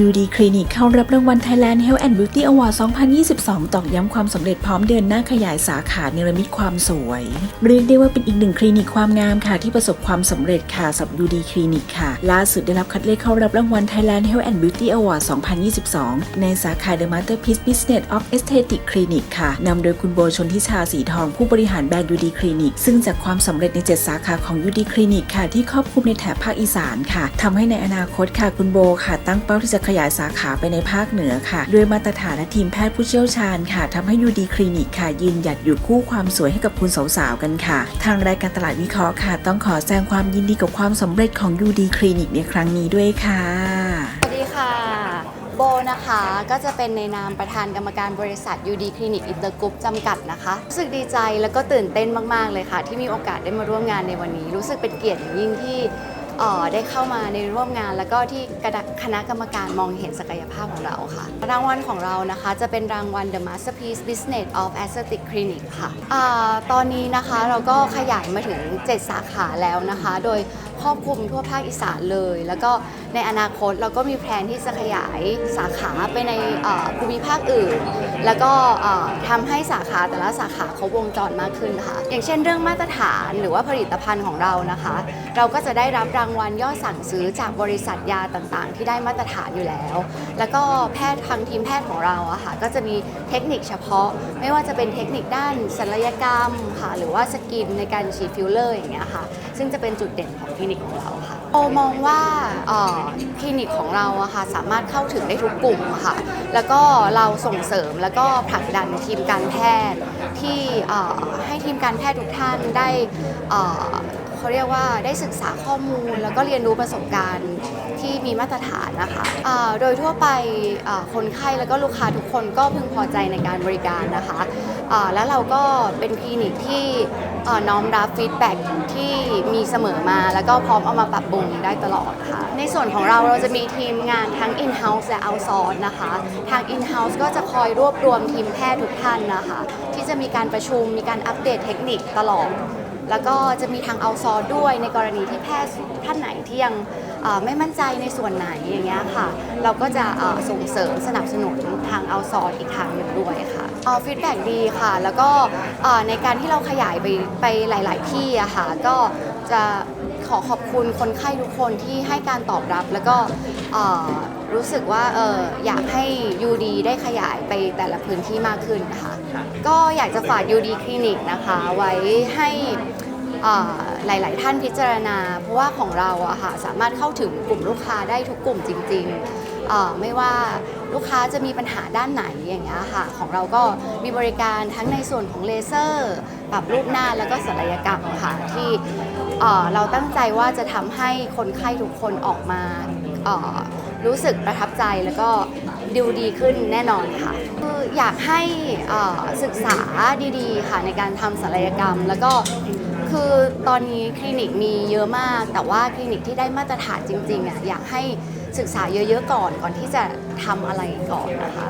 UD Clinic เข้ารับรางวัล Thailand Health and Beauty Award 2022 ตอกย้ำความสำเร็จพร้อมเดินหน้าขยายสาขาเนรมิตความสวย เรียกได้ว่าเป็นอีกหนึ่งคลินิกความงามค่ะ ที่ประสบความสำเร็จค่ะสำหรับ UD Clinic ค่ะ ล่าสุดได้รับคัดเลือกเข้ารับรางวัล Thailand Health and Beauty Award 2022 ในสาขา The Masterpiece Business of Aesthetic Clinic ค่ะนำโดยคุณโบชนทิชาสีทองผู้บริหารแบรนด์ UD Clinic ซึ่งจากความสำเร็จใน 7 สาขาของ UD Clinic ค่ะที่ครอบคลุมในแถบภาคอีสานค่ะทำให้ในอนาคตค่ะคุณโบค่ะตั้งเป้าที่จะขยายสาขาไปในภาคเหนือค่ะ ด้วยมาตรฐานและทีมแพทย์ผู้เชี่ยวชาญค่ะทำให้ UD Clinic ค่ะ ยืนหยัดอยู่คู่ความสวยให้กับคุณสาวๆกันค่ะ ทางรายการตลาดวิเคราะห์ค่ะ ต้องขอแสดงความยินดีกับความสำเร็จของ UD Clinic ในครั้งนี้ด้วยค่ะสวัสดีค่ะโบนะคะก็จะเป็นในนามประธานกรรมการบริษัท UD Clinic Intergroup จำกัดนะคะรู้สึกดีใจแล้วก็ตื่นเต้นมาก ๆ เลยค่ะ ที่มีโอกาสได้มาร่วมงานในวันนี้ รู้สึกเป็นเกียรติอย่างยิ่งที่ เอ่อได้เข้ามาในร่วมงาน แล้วก็ที่คณะกรรมการมองเห็นศักยภาพของเราค่ะ รางวัลของเรานะคะจะเป็นรางวัล The Masterpiece Business of Aesthetic Clinic ค่ะอาตอนนี้นะคะเราก็ขยายมาถึง 7 สาขาแล้วนะคะ โดย ครอบคลุมทั่วภาคอีสานเลย แล้วก็ในอนาคตเราก็มีแผนที่จะขยายสาขาไปในภูมิภาคอื่น แล้วก็เอ่อทำให้สาขาแต่ละสาขาเขาวงจรมากขึ้นค่ะ อย่างเช่นเรื่องมาตรฐานหรือว่าผลิตภัณฑ์ของเรานะคะ เราก็จะได้รับรางวัลยอดสั่งซื้อจากบริษัทยาต่างๆ ที่ได้มาตรฐานอยู่แล้ว แล้วก็แพทย์ทางทีมแพทย์ของเราอะค่ะก็จะมีเทคนิคเฉพาะ ไม่ว่าจะเป็นเทคนิคด้านศัลยกรรมค่ะหรือว่าสกินในการฉีดฟิลเลอร์อย่างเงี้ยค่ะซึ่งจะเป็นจุดเด่นของคลินิกของเราค่ะโอมองว่าคลินิกของเราอะค่ะสามารถเข้าถึงได้ทุกกลุ่มค่ะ แล้วก็เราส่งเสริมแล้วก็ผลักดันทีมการแพทย์ที่ให้ทีมการแพทย์ทุกท่านได้ เขาเรียกว่าได้ศึกษาข้อมูล แล้วก็เรียนรู้ประสบการณ์ที่มีมาตรฐานนะคะเอ่อโดยทั่วไปคนไข้แล้วก็ลูกค้าทุกคนก็พึงพอใจในการบริการนะคะเอ่อแล้วเราก็เป็นคลินิกที่น้อมรับฟีดแบ็กที่มีเสมอมา แล้วก็พร้อมเอามาปรับปรุงได้ตลอดค่ะ ในส่วนของเราเราจะมีทีมงานทั้ง in-house และ outsource นะคะ ทาง in-house ก็จะคอยรวบรวมทีมแพทย์ทุกท่านนะคะ ที่จะมีการประชุมมีการอัปเดตเทคนิคตลอด แล้วก็จะมีทางเอาซอร์ด้วยในกรณีที่แพทย์ท่านไหนที่ยังเอ่อไม่มั่นใจในส่วนไหนอย่างเงี้ยค่ะ เราก็จะเอ่อส่งเสริมสนับสนุนทางเอาซอร์อีกทางหนึ่งด้วยค่ะฟีดแบ็ดีค่ะ แล้วก็เอ่อในการที่เราขยายไปไปหลาย ๆ ที่อะค่ะก็จะขอขอบคุณคนไข้ทุกคนที่ให้การตอบรับ แล้วก็เอ่อรู้สึกว่าเอออยากให้ UD ได้ขยายไปแต่ละพื้นที่มากขึ้นค่ะก็อยากจะฝาก UD คลินิกนะคะ ไว้ให้อ่า หลาย ๆ ท่านพิจารณา เพราะว่าของเราอะค่ะสามารถเข้าถึงกลุ่มลูกค้าได้ทุกกลุ่มจริง ๆ ไม่ว่าลูกค้าจะมีปัญหาด้านไหนอย่างเงี้ยค่ะ ของเราก็มีบริการทั้งในส่วนของเลเซอร์ปรับรูปหน้าแล้วก็ศัลยกรรมค่ะที่เอ่อเราตั้งใจว่าจะทำให้คนไข้ทุกคนออกมารู้สึกประทับใจแล้วก็ดูดีขึ้นแน่นอนค่ะอยากให้ศึกษาดี ๆ ค่ะในการทำศัลยกรรมแล้วก็ คือตอนนี้คลินิกมีเยอะมาก แต่ว่าคลินิกที่ได้มาตรฐานจริงๆอะอยากให้ศึกษาเยอะๆก่อนก่อนที่จะทำอะไรก่อนนะคะ